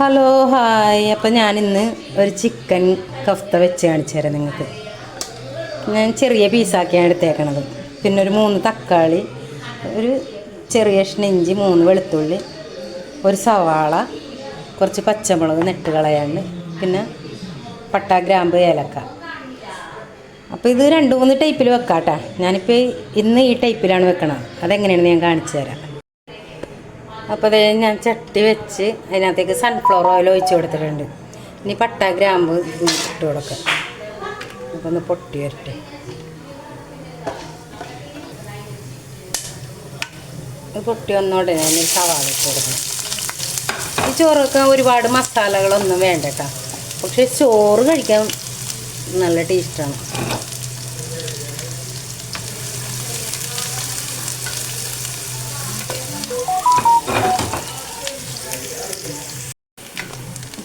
Hello hi അപ്പം ഞാനിന്ന് ഒരു ചിക്കൻ കഫ്ത വെച്ച് കാണിച്ചു തരാം നിങ്ങൾക്ക്. ഞാൻ ചെറിയ പീസാക്കിയാണ് എടുത്തേക്കണത്. പിന്നെ ഒരു മൂന്ന് തക്കാളി ഒരു ചെറിയ ഇഞ്ചി മൂന്ന് വെളുത്തുള്ളി ഒരു സവാള കുറച്ച് പച്ചമുളക് നെട്ട് കളയാണ്ട് പിന്നെ പട്ട ഗ്രാമ്പ് ഏലക്ക. അപ്പോൾ ഇത് രണ്ട് മൂന്ന് ടൈപ്പിൽ വെക്കാം കേട്ടോ ഞാനിപ്പോൾ ഇന്ന് ഈ ടൈപ്പിലാണ് വെക്കണത്. അതെങ്ങനെയാണെന്ന് ഞാൻ കാണിച്ചു തരാം. അപ്പോൾ അതേ ഞാൻ ചട്ടി വെച്ച് അതിനകത്തേക്ക് സൺഫ്ലവർ ഓയിൽ ഒഴിച്ച് കൊടുത്തിട്ടുണ്ട്. ഇനി പട്ട ഗ്രാമ്പ് ഇട്ട് കൊടുക്കാം. അപ്പോൾ ഒന്ന് പൊട്ടി വരട്ടെ. പൊട്ടി വന്നോടെ ഞാൻ സവാള ഇട്ട് കൊടുക്കണം. ഈ ചോറൊക്കെ ഒരുപാട് മസാലകളൊന്നും വേണ്ട കേട്ടോ. പക്ഷേ ചോറ് കഴിക്കാൻ നല്ല ടേസ്റ്റാണ്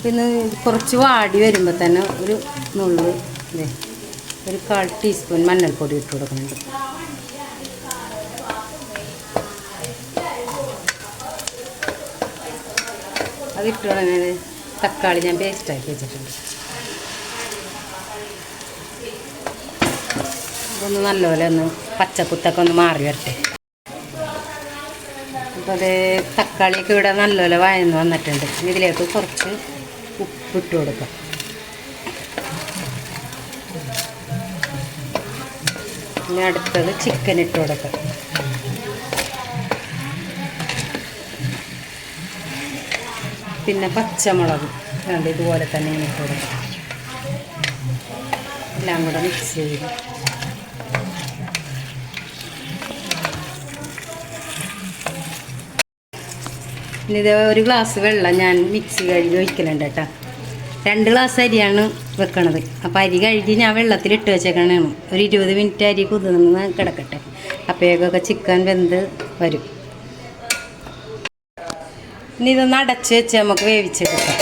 പിന്നെ കുറച്ച് വാടി വരുമ്പോൾ തന്നെ ഒരു നുള്ളു ഇതേ ഒരു കാൽ ടീസ്പൂൺ മഞ്ഞൾപ്പൊടി ഇട്ട് കൊടുക്കുന്നുണ്ട്. അതിട്ട് തുടങ്ങിയത് തക്കാളി ഞാൻ പേസ്റ്റാക്കി വെച്ചിട്ടുണ്ട്. അതൊന്ന് നല്ലപോലെ ഒന്ന് പച്ചക്കുത്തൊക്കെ ഒന്ന് മാറി വരട്ടെ. അപ്പോൾ അത് തക്കാളിയൊക്കെ ഇവിടെ നല്ലപോലെ വഴന്ന് വന്നിട്ടുണ്ട്. ഇതിലേക്ക് കുറച്ച് ഉപ്പിട്ട് കൊടുക്കാം. പിന്നെ അടുത്തത് ചിക്കൻ ഇട്ട് കൊടുക്കാം. പിന്നെ പച്ചമുളക് രണ്ട് ഇതുപോലെ തന്നെ ഇട്ട് കൊടുക്കാം. എല്ലാം കൂടെ മിക്സ് ചെയ്ത്. ഇനി ഇത് ഒരു ഗ്ലാസ് വെള്ളം ഞാൻ മിക്സി കഴുകി ഒഴിക്കലുണ്ട് കേട്ടോ. രണ്ട് ഗ്ലാസ് അരിയാണ് വെക്കണത്. അപ്പോൾ അരി കഴുകി ഞാൻ വെള്ളത്തിൽ ഇട്ട് ഒരു ഇരുപത് മിനിറ്റ് അരി കുതിർന്ന് കിടക്കട്ടെ. അപ്പോഴേക്കൊക്കെ ചിക്കൻ വെന്ത് വരും. ഇനി ഇതൊന്ന് അടച്ച് വെച്ച് നമുക്ക് വേവിച്ചെടുക്കാം.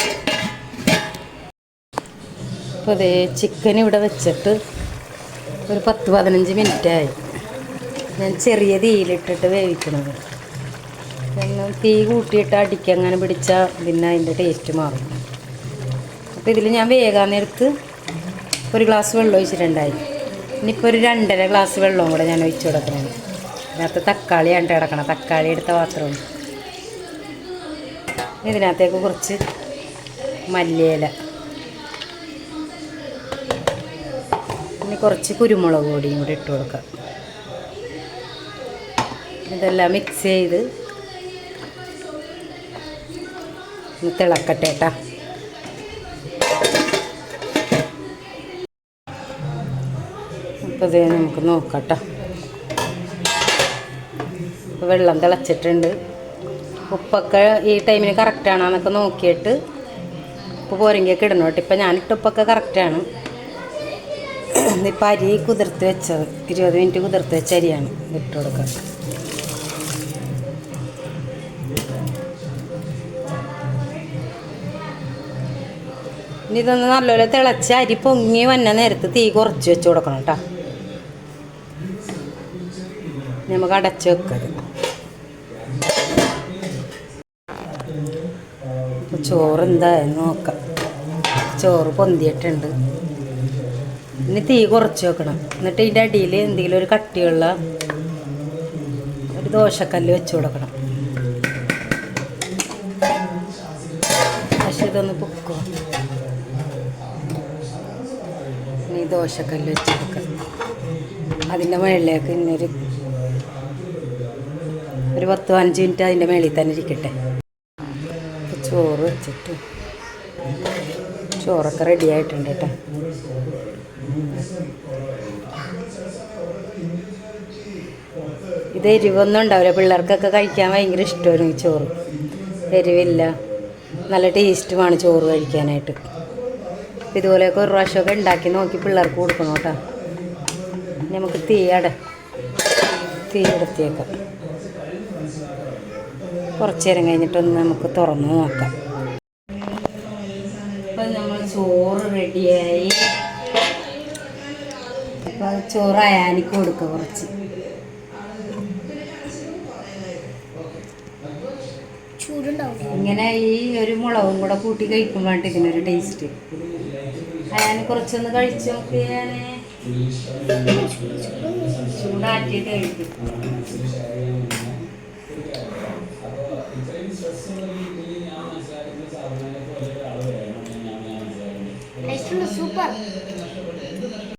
അപ്പോൾ അതേ ചിക്കൻ ഇവിടെ വെച്ചിട്ട് ഒരു പത്ത് പതിനഞ്ച് മിനിറ്റായി ഞാൻ ചെറിയ തീയിലിട്ടിട്ട് വേവിക്കണത്. തീ കൂട്ടിയിട്ട് അടിക്കങ്ങനെ പിടിച്ചാൽ പിന്നെ അതിന്റെ ടേസ്റ്റ് മാറും. അപ്പോൾ ഇതിൽ ഞാൻ വേഗം നേരത്ത് ഒരു ഗ്ലാസ് വെള്ളം ഒഴിച്ചിട്ടുണ്ടായി. ഇനിയിപ്പോൾ ഒരു രണ്ടര ഗ്ലാസ് വെള്ളവും കൂടെ ഞാൻ ഒഴിച്ചു കൊടുക്കണം. തക്കാളി തക്കാളിയാണ് കിടക്കണം തക്കാളി എടുത്ത പാത്രമാണ്. ഇതിനകത്തേക്ക് കുറച്ച് മല്ലിയില. ഇനി കുറച്ച് കുരുമുളക് പൊടിയും കൂടി ഇട്ട് കൊടുക്കാം. ഇതെല്ലാം മിക്സ് ചെയ്ത് തിളക്കട്ടെ കേട്ടാ. അപ്പോൾ ഇത് നമുക്ക് നോക്കട്ടോ. വെള്ളം തിളച്ചിട്ടുണ്ട്. ഉപ്പൊക്കെ ഈ ടൈമിന് കറക്റ്റാണെന്നൊക്കെ നോക്കിയിട്ട് ഉപ്പ് പോരെങ്കിയൊക്കെ ഇടണം കേട്ടോ. ഇപ്പം ഞാനിട്ട് ഉപ്പൊക്കെ കറക്റ്റാണ് ഇപ്പം അരി കുതിർത്ത് വെച്ചത്. ഇരുപത് മിനിറ്റ് കുതിർത്ത് വെച്ച അരിയാണ് ഇട്ട് കൊടുക്കുക. ഇനി ഇതൊന്ന് നല്ലപോലെ തിളച്ച് അരി പൊങ്ങി വന്ന നേരത്ത് തീ കുറച്ച് വെച്ച് കൊടുക്കണം കേട്ടോ. നമുക്ക് അടച്ചു വെക്കത് ചോറ് എന്തായാലും നോക്കാം. ചോറ് പൊന്തിയിട്ടുണ്ട്. ഇനി തീ കുറച്ച് വെക്കണം. എന്നിട്ട് ഇതിന്റെ അടിയിൽ എന്തെങ്കിലും ഒരു കട്ടിയുള്ള ഒരു ദോശക്കല്ല് വെച്ച് കൊടുക്കണം. പക്ഷെ ഇതൊന്ന് പൊക്കോ. ഇനി ദോശക്കല്ല് വെച്ച് കൊടുക്കണം അതിന്റെ മുകളിലേക്ക് ഇന്നൊരു ഒരു പത്ത് പതിനഞ്ച് മിനിറ്റ് അതിന്റെ മേളിൽ തന്നെ ഇരിക്കട്ടെ. ചോറ് വെച്ചിട്ട് ചോറൊക്കെ റെഡി ആയിട്ടുണ്ട് കേട്ടോ. ഇത് എരിവൊന്നും ഉണ്ടാവില്ല. പിള്ളേർക്കൊക്കെ കഴിക്കാൻ ഭയങ്കര ഇഷ്ടമാണ് ഈ ചോറ്. എരിവില്ല. നല്ല ടേസ്റ്റുമാണ് ചോറ് കഴിക്കാനായിട്ട്. ഇതുപോലെയൊക്കെ ഒരു പ്രാവശ്യമൊക്കെ ഉണ്ടാക്കി നോക്കി പിള്ളേർക്ക് കൊടുക്കണം കേട്ടോ. നമുക്ക് തീ തീ എടുത്തേക്കാം. കുറച്ച് നേരം കഴിഞ്ഞിട്ടൊന്ന് നമുക്ക് തുറന്ന് നോക്കാം. അപ്പം നമ്മൾ ചോറ് റെഡിയായി. അപ്പോൾ ചോറ് അയാനിക്ക് കൊടുക്കുക കുറച്ച്. ഇങ്ങനെ ഈ ഒരു മുളകും കൂടെ കൂട്ടി കഴിക്കുമ്പോഴാണ് ഇതിനൊരു ടേസ്റ്റ്. അയാൻ കുറച്ചൊന്ന് കഴിച്ചു നോക്കിയാണ് ചൂടാറ്റിയിട്ട് കഴിക്കും. Taste super